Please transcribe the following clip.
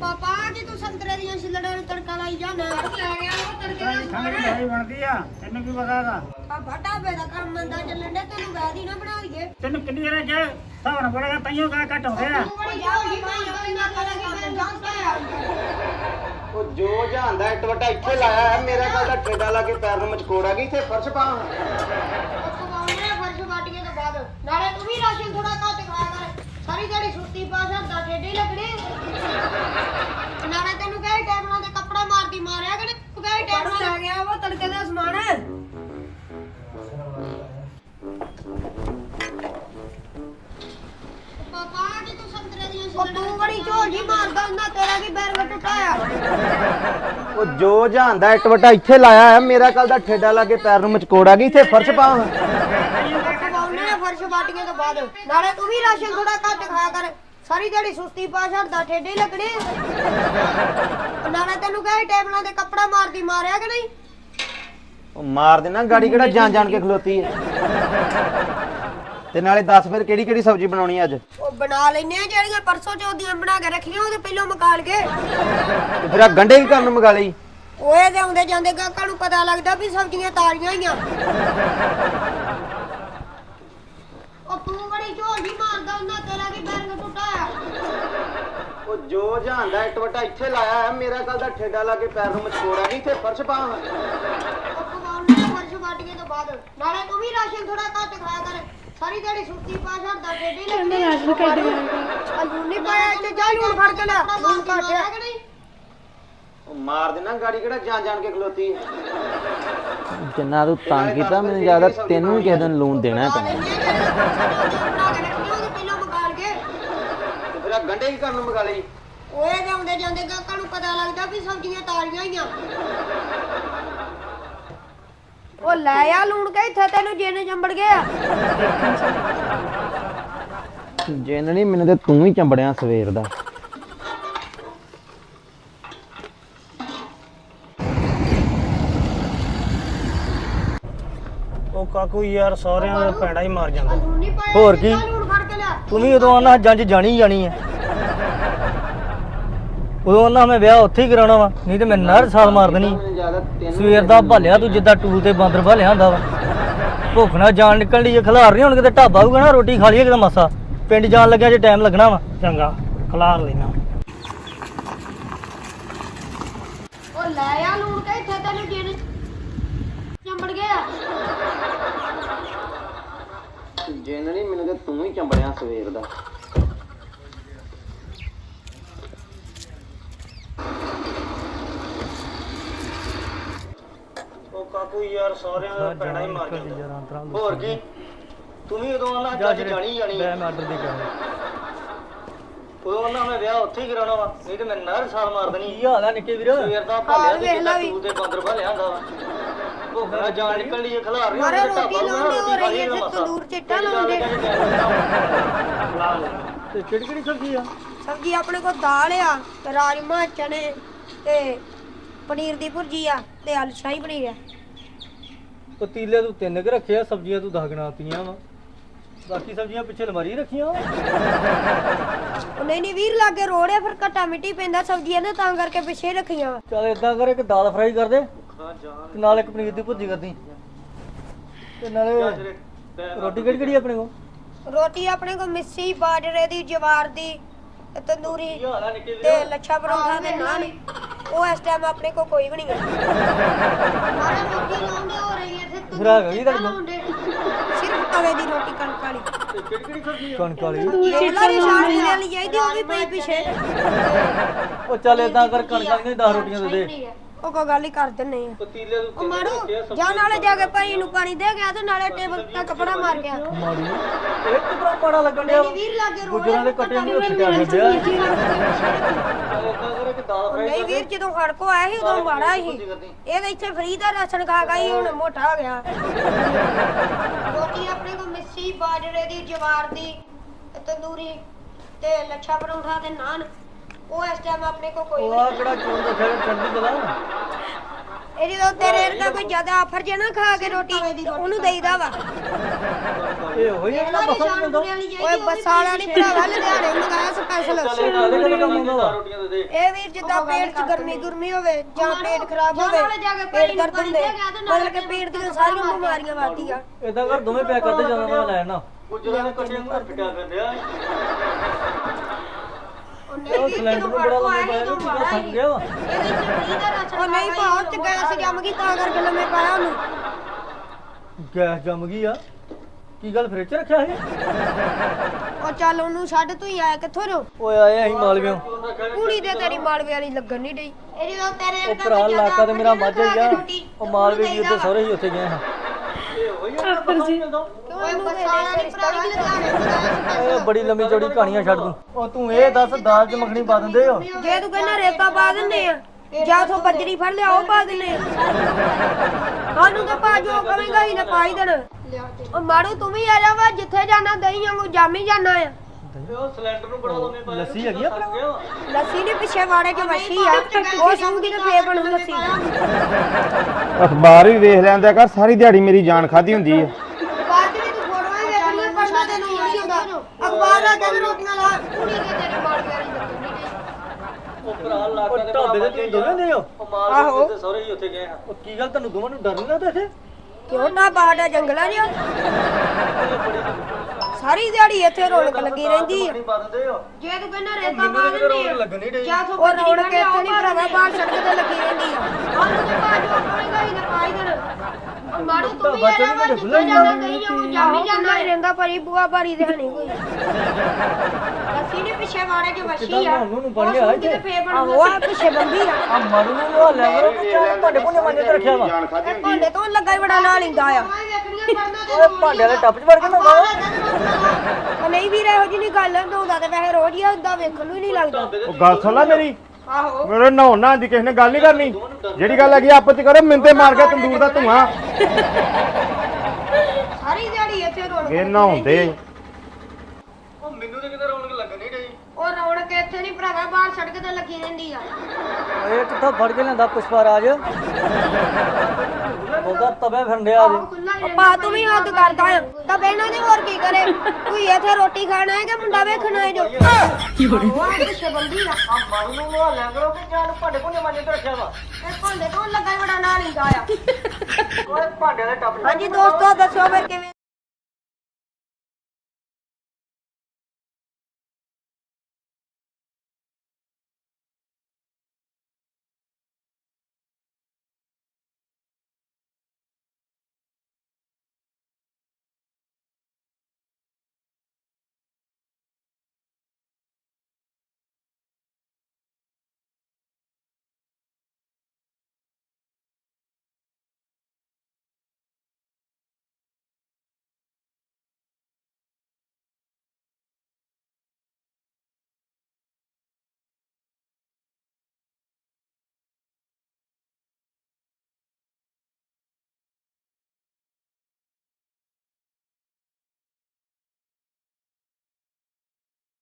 ਪਾਪਾ ਜੀ ਤੂੰ ਸੰਤਰੇ ਦੀਆਂ ਛਿੱਲੜਾਂ ਨੂੰ ਤੜਕਾ ਲਾਈ ਜਾਣਾ ਲੈ ਗਿਆ ਉਹ ਤੜਕੇ ਦਾ ਦੀ ਦਵਾਈ ਬਣਦੀ ਆ ਤੈਨੂੰ ਕੀ ਪਤਾ ਦਾ ਆ ਫਟਾ ਬੇ ਦਾ ਕੰਮ ਮੰਦਾ ਚੱਲਣ ਦੇ ਤੈਨੂੰ ਵੈਦੀ ਨਾ ਬਣਾ ਲਈਏ ਤੈਨੂੰ ਕਿੰਨੀ ਜਣੇ ਜੇ ਨਾਲ ਬੜੇਗਾ ਤਈਓ ਕਾ ਘੱਟ ਹੁੰਦੇ ਆ ਉਹ ਜਾ ਜਾਂਦਾ ਇੱਟ ਵੱਟਾ ਇੱਥੇ ਲਾਇਆ ਹੈ ਮੇਰਾ ਕੱਲ ਦਾ ਠੇਡਾ ਲਾ ਕੇ ਪੈਰ ਨੂੰ ਮਚਕੋੜਾ ਗਈ ਇੱਥੇ ਫਰਸ਼ ਪਾਉਂ ਜੀ ਤੂੰ ਸੰਤਰੇ ਦੀਆਂ ਛਿੱਲੜਾਂ ਤੂੰ ਬੜੀ ਝੋਲ ਮਾਰਦਾ ਹੁੰਦਾ ਤੇਰਾ ਕੀ ਬੈਰ ਵਟ ਟੁੱਟਾਇਆ ਉਹ ਜੋ ਜਾਂਦਾ ਇੱਟ ਵੱਟਾ ਇੱਥੇ ਲਾਇਆ ਹੈ ਮੇਰਾ ਕੱਲ ਦਾ ਠੇਡਾ ਲਾ ਕੇ ਪੈਰ ਨੂੰ ਮਚਕੋੜਾ ਗਈ ਇੱਥੇ ਫਰਸ਼ ਪਾਉਂ ਪਕਾਉਣੇ ਨੇ ਫਰਸ਼ ਵਾਟੀਆਂ ਤੋਂ ਬਾਅਦ। ਨਾਲੇ ਤੂੰ ਵੀ ਰਾਸ਼ਨ ਥੋੜਾ ਘੱਟ ਖਾਇਆ ਕਰ। ਸਾਰੀ ਦਿਹਾੜੀ ਸੁਸਤੀ ਪਾ ਛੱਡਦਾ ਠੇਡੇ ਹੀ ਲੱਗਣੇ ਨਾਲੇ ਤੈਨੂੰ ਕਹੇ ਟਾਈਮ ਨਾਲ ਤੇ ਕੱਪੜਾ ਮਾਰਦੀ ਮਾਰਿਆ ਕਿ ਨਹੀਂ? ਉਹ ਮਾਰ ਦੇਣਾ ਗਾੜੀ ਕਿਹੜਾ ਜਾਣ ਜਾਣ ਕੇ ਖਲੋਤੀ ਹੈ? ਤੇ ਨਾਲੇ ਦੱਸ ਫਿਰ ਕਿਹੜੀ ਕਿਹੜੀ ਸਬਜ਼ੀ ਬਣਾਉਣੀ ਅੱਜ? ਉਹ ਬਣਾ ਲੈਨੇ ਆ ਜਿਹੜੀਆਂ ਪਰਸੋਂ ਚੌਥ ਬਣਾ ਕੇ ਰੱਖੀਆਂ ਉਹਦੇ ਪਹਿਲਾਂ ਮਕਾਲ ਕੇ। ਤੇ ਫਿਰ ਆ ਗੰਡੇ ਵੀ ਕਰਨ ਮਗਾ ਲਈ? ਓਏ ਦੇ ਆਉਂਦੇ ਜਾਂਦੇ ਗਾਹਕਾਂ ਨੂੰ ਪਤਾ ਲੱਗਦਾ ਵੀ ਸਬਜ਼ੀਆਂ ਤਾਜ਼ੀਆਂ ਹੀ ਆ। ਉਹ ਤੂੰ ਬੜੀ ਝੋਲ ਨਹੀਂ ਮਾਰਦਾ ਹੁੰਦਾ ਤੇਰਾ ਕੀ ਬੈਰੰਗ ਟੁੱਟਾ ਉਹ ਜੋ ਜਾਂਦਾ ਇੱਟ ਵੱਟਾ ਇੱਥੇ ਲਾਇਆ ਹੈ ਮੇਰਾ ਕੱਲ ਦਾ ਠੇਡਾ ਲਾ ਕੇ ਪੈਰ ਨੂੰ ਮਚਕੋੜਾ ਗਈ ਇੱਥੇ ਫਰਸ਼ ਪਾਉਂ ਉਹ ਨੇ ਫਰਸ਼ ਵਾਟੀਏ ਤੋਂ ਬਾਅਦ ਨਾਲੇ ਤੂੰ ਵੀ ਰਾਸ਼ਨ ਥੋੜਾ ਘੱਟ ਖਾਇਆ ਕਰ। ਸਾਰੀ ਦਿਹਾੜੀ ਸੁੱਤੀ ਪਾ ਛੱਡਦਾ ਹੀ ਲੱਗਣੇ ਰਾਸ਼ਨ ਕੱਢ ਗਿਆ ਲੂਣ ਨਹੀਂ ਪਾਇਆ ਇੱਥੇ ਜਾ ਲੂਣ ਫੜ ਕੇ ਲੈ। ਲੂਣ ਘੱਟਿਆ ਕਿ ਉਹ ਮਾਰ ਦੇਣਾ ਗਾੜੀ ਕਿਹੜਾ ਜਾਣ ਜਾਣ ਕੇ ਖਲੋਤੀ ਹੈ। ਜਿੰਨਾ ਤੂੰ ਤੰਗ ਕੀਤਾ ਮੈਨੂੰ ਜ਼ਿਆਦਾ ਤੈਨੂੰ ਕਿਸੇ ਦਿਨ ਲੋਨ ਦੇਣਾ ਪੈਣਾ ਤੇ ਫਿਰ ਆ ਗੰਡੇ ਵੀ ਕਰਨ ਨੂੰ ਮਗਾ ਲਈ? ਓਏ ਦੇ ਆਉਂਦੇ ਜਾਂਦੇ ਗਾਹਕਾਂ ਨੂੰ ਪਤਾ ਲੱਗਦਾ ਵੀ ਸਬਜ਼ੀਆਂ ਤਾਜ਼ੀਆਂ ਹੀ ਆ। ਉਹ ਲੈ ਆ ਲੂਣ ਕੇ ਇੱਥੇ ਤੈਨੂੰ ਜਿੰਨ ਜੰਬੜ ਗਿਆ। ਜਿੰਨ ਨਹੀਂ ਮੈਨੂੰ ਤੇ ਤੂੰ ਹੀ ਚੰਬੜਿਆ ਸਵੇਰ ਦਾ। ਉਹ ਕਾਕੂ ਯਾਰ ਸਹੁਰਿਆਂ ਦਾ ਪੈੜਾ ਹੀ ਮਾਰ ਜਾਂਦਾ। ਲੂਣ ਨਹੀਂ ਪਾਇਆ ਹੋਰ ਕੀ? ਲੂਣ ਫੜ ਕੇ ਲਿਆ। ਤੂੰ ਵੀ ਉਦੋਂ ਆਨਾ ਜੰਜ ਜਾਣੀ ਜਾਣੀ ਹੈ ਉਦੋਂ ਆਨਾ ਮੈਂ ਵਿਆਹ ਉੱਥੇ ਹੀ ਕਰਾਉਣਾ ਵਾ ਨਹੀਂ ਤੇ ਮੈਂ ਨਰ ਸਾਲ ਮਾਰ ਦੇਣੀ। ਸਵੇਰ ਦਾ ਭਾਲਿਆ ਤੂੰ ਜਿੱਦਾਂ ਟੂਲ ਤੇ ਬਾਂਦਰ ਭਾਲਿਆ ਹੁੰਦਾ ਵਾ। ਭੁੱਖ ਨਾਲ ਜਾਨ ਨਿਕਲ ਲਈ ਜੇ ਖਿਲਾਰ ਨਹੀਂ ਹੁਣ ਕਿਤੇ ਢਾਬਾ ਹੋਊਗਾ ਨਾ ਰੋਟੀ ਖਾ ਲਈਏ ਕਿਤੇ ਮਸਾ। ਪਿੰਡ ਜਾਣ ਲੱਗਿਆ ਜੇ ਟਾਈਮ ਲੱਗਣਾ ਵਾ। ਚੰਗਾ ਖਲਾਰ ਲੈਣਾ। ਉਹ ਲੈ ਆ ਲੂਣ ਕੇ ਇੱਥੇ ਤੈਨੂੰ ਜਿੰਨ ਜੰਬੜ ਗਿਆ। ਜਿੰਨ ਨਹੀਂ ਮੈਨੂੰ ਤੇ ਤੂੰ ਹੀ ਚੰਬੜਿਆ ਸਵੇਰ ਦਾ। ਕਾਕੂ ਯਾਰ ਸਹੁਰਿਆਂ ਦਾ ਪੈੜਾ ਹੀ ਮਾਰ ਜਾਂਦਾ। ਹੋਰ ਕੀ? ਤੂੰ ਵੀ ਉਦੋਂ ਆਨਾ ਜੱਜ ਜਾਣੀ ਜਾਣੀ। ਮੈਂ ਆਰਡਰ ਦੇ ਕੇ ਉਦੋਂ ਆਨਾ ਮੈਂ ਵਿਆਹ ਉੱਥੇ ਹੀ ਕਰਾਉਣਾ ਵਾ ਨਹੀਂ ਤੇ ਮੈਂ ਨਰ ਸਾਲ ਮਾਰ ਦੇਣੀ। ਕੀ ਹਾਲ ਆ ਨਿੱਕੇ ਵੀਰ? ਸਵੇਰ ਦਾ ਭਾਲਿਆ ਤੇ ਵੀ। ਟੂਲ ਤੇ ਬਾਂਦਰ ਭਾਲਿਆ ਹੁੰਦਾ ਵਾ। ਭੁੱਖ ਜਾਨ ਨਿਕਲ ਲਈ ਜੇ ਖਿਲਾਰ ਨਹੀਂ ਮਾਰੇ ਰੋਟੀ ਲਾਉਂਦੇ ਹੋ ਰਹੀ ਮਸਾਂ। ਤੰਦੂਰ ਚਿੱਟਾ ਜਾਣ ਲਾਉਂਦੇ। ਤੇ ਕਿਹੜੀ ਕਿਹੜੀ ਸਬਜ਼ੀ ਆ? ਸਬਜ਼ੀ ਆਪਣੇ ਕੋਲ ਦਾਲ ਆ ਤੇ ਰਾਜਮਾ ਚਨੇ ਤੇ ਪਨੀਰ ਦੀ ਭੁਰਜੀ ਆ ਤੇ ਆਲੂ ਸ਼ਾਹੀ ਪਨੀਰ ਆ। ਪਤੀਲੇ ਤੂੰ ਤਿੰਨ ਕੁ ਰੱਖੇ ਆ ਸਬਜ਼ੀਆਂ ਤੂੰ ਦਸ ਗਣਾਤੀਆਂ ਵਾ। ਬਾਕੀ ਸਬਜ਼ੀਆਂ ਪਿੱਛੇ ਅਲਮਾਰੀ ਰੱਖੀਆਂ ਉਹ ਨਹੀਂ ਨਹੀਂ ਵੀਰ ਲਾਗੇ ਰੋੜ ਆ ਫਿਰ ਘਟਾ ਮਿੱਟੀ ਪੈਂਦਾ ਸਬਜ਼ੀਆਂ ਨੇ ਤਾਂ ਕਰਕੇ ਪਿੱਛੇ ਰੱਖੀਆਂ ਵਾ। ਚੱਲ ਇਦਾਂ ਕਰ ਇੱਕ ਦਾਲ ਫਰਾਈ ਕਰ ਦੇ ਤੇ ਨਾਲ ਇੱਕ ਪਨੀਰ ਦੀ ਭੁਰਜੀ ਕਰਦੀ ਤੇ ਨਾਲੇ ਰੋਟੀ ਕਿਹੜੀ ਕਿਹੜੀ ਆਪਣੇ ਕੋਲ? ਰੋਟੀ ਆਪਣੇ ਕੋਲ ਮਿੱਸੀ ਬਾਜਰੇ ਦੀ ਜਵਾਰ ਦੀ ਤੰਦੂਰੀ ਤੇ ਲੱਛਾ ਪਰੌਂਠਾ ਤੇ ਨਾਨ। ਉਹ ਇਸ ਟਾਈਮ ਆਪਣੇ ਕੋਲ ਕੋਈ ਵੀ ਨਹੀਂ ਹੈ। ਮਾਰੇ ਰੋਟੀ ਲਾਉਂਦੇ ਹੋ ਰਹੀ ਹੈ ਇੱਥੇ ਫਿਰ ਆ ਗਈ ਤੁਹਾਡੇ ਕੋਲ? ਲਾਉਂਦੇ? ਸਿਰਫ ਤਵੇ ਦੀ ਰੋਟੀ ਕਣਕ ਵਾਲੀ। ਕਿਹੜੀ ਕਿਹੜੀ ਸਬਜ਼ੀ ਕਣਕ ਵਾਲੀ। ਇਹਨਾਂ ਦੀ ਸ਼ਾਨ ਲੈ ਚਾਹੀਦੀ ਉਹ ਵੀ ਪਈ ਪਿੱਛੇ। ਉਹ ਚੱਲ ਇਦਾਂ ਕਰ ਕਣਕ ਵਾਲੀਆਂ 10 ਰੋਟੀਆਂ ਦੇ ਦੇ। ਉਹ ਕੋਈ ਗੱਲ ਹੀ ਕਰ ਦਿੰਨੇ ਆ। ਪਤੀਲੇ ਉਹ ਮਾਰੂ ਜਾ ਨਾਲੇ ਜਾ ਕੇ ਭਾਈ ਨੂੰ ਪਾਣੀ ਦੇ ਗਿਆ ਤੇ ਨਾਲੇ ਟੇਬਲ ਤੇ ਕੱਪੜਾ ਮਾਰ ਗਿਆ। ਮਾਰੀ ਇਹ ਕਿਤਰਾ ਮਾੜਾ ਲੱਗਣ ਡਿਆ? ਵਾ? ਵੀਰ ਲਾਗੇ ਰੋੜੇ ਗੁੱਜਰਾਂ ਦੇ ਕੱਟੇ ਨਹੀਂ ਫਿਰਦਿਆ ਵੀਰ ਜਦੋਂ ਹੜਕੋ ਆਇਆ ਸੀ ਉਦੋਂ ਮਾੜਾ ਸੀ। ਇਹ ਤਾਂ ਇੱਥੇ ਫਰੀ ਦਾ ਰਾਸ਼ਨ ਖਾ ਹੀ ਹੁਣ ਮੋਟਾ ਹੋ ਗਿਆ। ਰੋਟੀ ਆਪਣੇ ਕੋਲ ਮਿੱਸੀ ਬਾਜਰੇ ਦੀ ਜਵਾਰ ਦੀ ਤੰਦੂਰੀ ਤੇ ਲੱਛਾ ਪਰੌਂਠਾ ਤੇ ਨਾਨ। ਉਹ ਇਸ ਟਾਈਮ ਆਪਣੇ ਕੋਲ ਕੋਈ ਉਹ ਨਹੀਂ ਆ ਕਿਹੜਾ ਚੋਣ ਦਾ ਖੈਰ ਚੰਡੀ ਪਤਾ ਇਹ ਜਦੋਂ ਤੇਰੇ ਵਰਗਾ ਕੋਈ ਜ਼ਿਆਦਾ ਆਫਰ ਜੇ ਨਾ ਖਾ ਕੇ ਰੋਟੀ ਉਹਨੂੰ ਦੇਈਦਾ ਵਾ। ਇਹ ਹੋਈ ਇਹਨਾਂ ਬੱਸਾਂ ਚ ਮਿਲਦਾ ਓਏ ਬੱਸਾਂ ਵਾਲਾ ਨਹੀਂ ਭਰਾਵਾ ਲੁਧਿਆਣੇ ਮੰਗਾਇਆ ਸਪੈਸ਼ਲ ਇਹਦੇ ਕੰਮ ਇਹ ਵੀਰ ਜਿੱਦਾਂ ਪੇਟ 'ਚ ਗਰਮੀ ਗੁਰਮੀ ਹੋਵੇ ਜਾਂ ਪੇਟ ਖਰਾਬ ਹੋਵੇ ਪੇਟ ਦਰਦ ਹੁੰਦੇ। ਮਤਲਬ ਕਿ ਪੇਟ ਦੀਆਂ ਸਾਰੀਆਂ ਬਿਮਾਰੀਆਂ ਵੱਧਦੀਆਂ। ਇਦਾਂ ਕਰ ਦੋਵੇਂ ਪੈਕ ਕਰਦੇ ਜਾਣਾ ਮੈਂ ਲੈ ਆਣਾ ਗੁਜਰਾਂ ਨੇ ਕੱਟੇ ਨੂੰ ਫਿਟਿਆ ਕਰ ਲਿਆ। ਉਹ ਸਿਲੰਡਰ ਨੂੰ ਬੜਾ ਲੰਮਾ ਪਾਇਆ ਨੂੰ ਕਿਹਦਾ ਸੰਗ ਗਿਆ ਵਾ ਉਹ ਨਹੀਂ ਭਾਉ ਚ ਗੈਸ ਜੰਮ ਗਈ ਤਾਂ ਕਰਕੇ ਲੰਮੇ ਪਾਇਆ ਉਹਨੂੰ। ਗੈਸ ਜੰਮ ਗਈ ਆ। ਕੀ ਗੱਲ ਫ੍ਰਿਜ ਚ ਰੱਖਿਆ ਸੀ? ਉਹ ਚੱਲ ਉਹਨੂੰ ਛੱਡ ਤੂੰ ਹੀ ਆਇਆ ਕਿੱਥੋਂ ਰੋ? ਓਏ ਆਏ ਅਸੀਂ ਮਾਲਵਿਓ ਕੁੜੀ ਤੇ ਤੇਰੀ ਮਾਲਵੇ ਵਾਲੀ ਲੱਗਣ ਨਹੀਂ ਡਈ। ਇਹ ਜਦੋਂ ਤੇਰੇ ਉਹ ਭਰਾ ਇਲਾਕਾ ਤੇ ਮੇਰਾ ਮਾਝਾ ਹੀ ਆ। ਉਹ ਮਾਲਵੇ ਜੀ ਉੱਤੇ ਸਹੁਰੇ ਹੀ ਉੱਥੇ ਗਏ ਹਾਂ। ਓਏ ਬੱਸਾਂ ਇਹ ਬੜੀ ਲੰਮੀ ਚੌੜੀ ਕਹਾਣੀਆਂ ਛੱਡ ਦੂੰ ਉਹ ਤੂੰ ਇਹ ਦੱਸ ਦਾਲ ਚ ਮੱਖਣੀ ਪਾ ਦਿੰਦੇ ਹੋ? ਜੇ ਤੂੰ ਕਹਿੰਦਾ ਰੇਤਾ ਪਾ ਦਿੰਦੇ ਆ ਜਾਂ ਉਥੋਂ ਬੱਜਰੀ ਫੜ ਲਿਆ ਉਹ ਪਾ ਦਿੰਦੇ ਆ। ਸਾਨੂੰ ਤਾਂ ਪਾ ਜੋ ਕਵੇਂਗਾ ਹੀ ਨਾ ਪਾਈ ਦੇਣ। ਉਹ ਮਾਰੂ ਤੂੰ ਵੀ ਆ ਜਾ ਵਾ ਜਿੱਥੇ ਜਾਣਾ ਦਹੀਂ ਵਾਂਗੂ ਜਾਮੀ ਜਾਣਾ ਆ। ਉਹ ਸਿਲੰਡਰ ਨੂੰ ਬੜਾ ਲੰਮੇ ਪਾਇਆ ਲੱਸੀ ਹੈਗੀ ਆ ਆਪਣਾ? ਲੱਸੀ ਨੇ ਪਿੱਛੇ ਵਾੜੇ ਚ ਵਸ਼ੀ ਆ। ਉਹ ਸੂਗੀ ਤੇ ਫੇਰ ਬਣੂ ਲੱਸੀ ਅਖਬਾਰ ਵੀ ਵੇਖ ਲੈਂਦਾ ਕਰ ਸਾਰੀ ਦਿਹਾੜੀ ਮੇਰੀ ਜਾਨ ਖਾਦੀ ਹੁੰਦੀ ਹੈ ਬਾਅਦ ਵਿੱਚ ਤੂੰ ਫੋਟੋਆਂ ਹੀ ਵੇਖਣੀਆਂ ਪੜਨਾ ਤੈਨੂੰ ਨਹੀਂ ਹੁੰਦਾ ਅਖਬਾਰ ਆ ਕੇ ਰੋਟੀਆਂ ਲਾ ਕੁੜੀ ਦੇ ਤੇਰੇ ਮਾਰ ਪਿਆਰੀ ਲੱਗਣੀ ਉਹ ਢਾਬੇ ਤੇ ਤੁਸੀਂ ਦੋਵੇਂ ਦੇ ਹੋ ਉੱਤੇ ਸਹੁਰੇ ਹੀ ਉੱਥੇ ਗਏ ਹਾਂ ਉਹ ਕੀ ਗੱਲ ਤੁਹਾਨੂੰ ਦੋਵਾਂ ਨੂੰ ਡਰ ਨਹੀਂ ਲੱਗਦਾ ਇੱਥੇ? ਕਿਉਂ ਨਾ ਬਾੜਾ ਜੰਗਲਾਂ ਜਿਹਾ ਸਾਰੀ ਦਿਹਾੜੀ ਇੱਥੇ ਰੌਣਕ ਲੱਗੀ ਰਹਿੰਦੀ ਨਹੀਂ ਹੋ। ਜੇ ਤੂੰ ਕਹਿੰਦਾ ਰੇਤਾ ਪਾ ਦਿੰਦੇ ਆ। ਲੱਗਣੀ ਡੇ ਜਾਂ ਸੋ ਉਹ ਰੌਣਕ ਇੱਥੇ ਨਹੀਂ ਭਰਾਵਾ ਬਾਹਰ ਸੜਕ ਤੇ ਲੱਗੀ ਰਹਿੰਦੀ ਆ। ਉਹਨੂੰ ਤੇ ਬਾਜੂ ਆਪਣੇਗਾ ਹੀ ਨਾ ਪਾਈ ਦੇਣ ਮਾਰੂ ਤੂੰ ਵੀ ਬੱਚੇ ਆ ਵੀ ਜਾ ਖੁੱਲ੍ਹਾ ਹੀ ਜਾਂਦਾ ਕਹੀਂ ਜਾਉਂ ਜਾਮੀ ਜਾਂਦਾ ਹੀ ਰਹਿੰਦਾ ਪਰੀ ਬੁਆ ਬਾਰੀ ਦੇ ਹਣੀ ਕੋਈ। ਅਸੀਂ ਨੇ ਪਿੱਛੇ ਵਾੜੇ ਕੇ ਵਸ਼ੀ ਆ ਕਿੱਦਾਂ ਉਹਨੂੰ ਬਣ ਲਿਆ ਇੱਥੇ? ਕਿਤੇ ਫੇਰ ਬਣ ਉਹ ਆ ਪਿੱਛੇ ਬੰਦੀ ਆ। ਆ ਮਾਰੂ ਨੂੰ ਲਵਾ ਲੈ ਕਰੋ ਕਿ ਚਾਹ ਤੁਹਾਡੇ ਕੋਲ ਮਾਨੇ ਤੇ ਰੱਖਿਆ ਵਾ। ਇਹ ਭਾਂਡੇ ਤੋਂ ਲੱਗਾ ਹੀ ਬੜਾ ਨਾਲ ਲਿੰਦਾ ਆ। ਓਏ ਭਾਂਡੇ ਵਾਲੇ ਟੱਪ ਚ ਵੜ ਕੇ ਨਾ ਵਾ। ਉਹ ਨਹੀਂ ਵੀਰ ਇਹੋ ਜਿਹੀ ਨੀ ਗੱਲ ਨਹਾਉਂਦਾ ਤੇ ਵੈਸੇ ਰੋਜ਼ ਹੀ ਹੁੰਦਾ ਵੇਖਣ ਨੂੰ ਹੀ ਨਹੀਂ ਲੱਗਦਾ। ਉਹ ਗੱਲ ਸੁਣ ਲੈ ਮੇਰੀ। ਆਹੋ। ਮੇਰੇ ਨਹਾਉਣ ਨਾਲ ਦੀ ਕਿਸੇ ਨੇ ਗੱਲ ਨਹੀਂ ਕਰਨੀ। ਜਿਹੜੀ ਗੱਲ ਹੈਗੀ ਆਪਸ ਚ ਕਰੋ ਮਿੰਤੇ ਮਾਰ ਕੇ ਤੰਦੂਰ ਦਾ ਧੂਆਂ। ਸਾਰੀ ਦਿਹਾੜੀ ਇੱਥੇ ਰੌਣਕ ਇਹ ਨਹਾਉਂਦੇ ਉਹ ਮੈਨੂੰ ਤੇ ਕਿਤੇ ਰੌਣਕ ਲੱਗਣੀ ਡਈ ਉਹ ਰੌਣਕ ਇੱਥੇ ਨਹੀਂ ਭਰਾਵਾ ਬਾਹਰ ਸੜਕ ਤੇ ਲੱਗੀ ਰਹਿੰਦੀ ਆ। ਓਏ ਕਿੱਥੋਂ ਫੜ ਕੇ ਲਿਆਂਦਾ ਪੁਸ਼ਪਾ ਰਾਜ ਉਹਦਾ ਤਵੇ ਫਿਰੰਡਿਆ ਜੀ। ਪਾ ਤੂੰ ਵੀ ਹੱਦ ਕਰਦਾ। ਆ ਤਾਂ ਬਹਿਣਾ ਨਹੀਂ ਹੋਰ ਕੀ ਕਰੇ? ਤੂੰ ਇੱਥੇ ਰੋਟੀ ਖਾਣਾ ਹੈ ਕਿ ਮੁੰਡਾ ਵੇਖਣਾ ਹੈ ਜੋ? ਉਹ ਪਿੱਛੇ ਬੰਦੀ ਆ। ਆ ਮਾਰੂ ਨੂੰ ਲਵਾ ਲੈ ਕਰੋ ਕਿ ਚਾਹ ਤੁਹਾਡੇ ਕੋਲ ਮਾਨੇ ਤੇ ਰੱਖਿਆ ਵਾ। ਇਹ ਭਾਂਡੇ ਤੋਂ ਲੱਗਾ ਹੀ ਬੜਾ ਨਾਲ ਲਿੰਦਾ ਆ। ਓਏ ਭਾਂਡੇ ਵਾਲੇ ਟੱਪ ਹਾਂਜੀ ਦੋਸਤੋ ਦੱਸਿਓ ਫਿਰ ਕਿਵੇਂ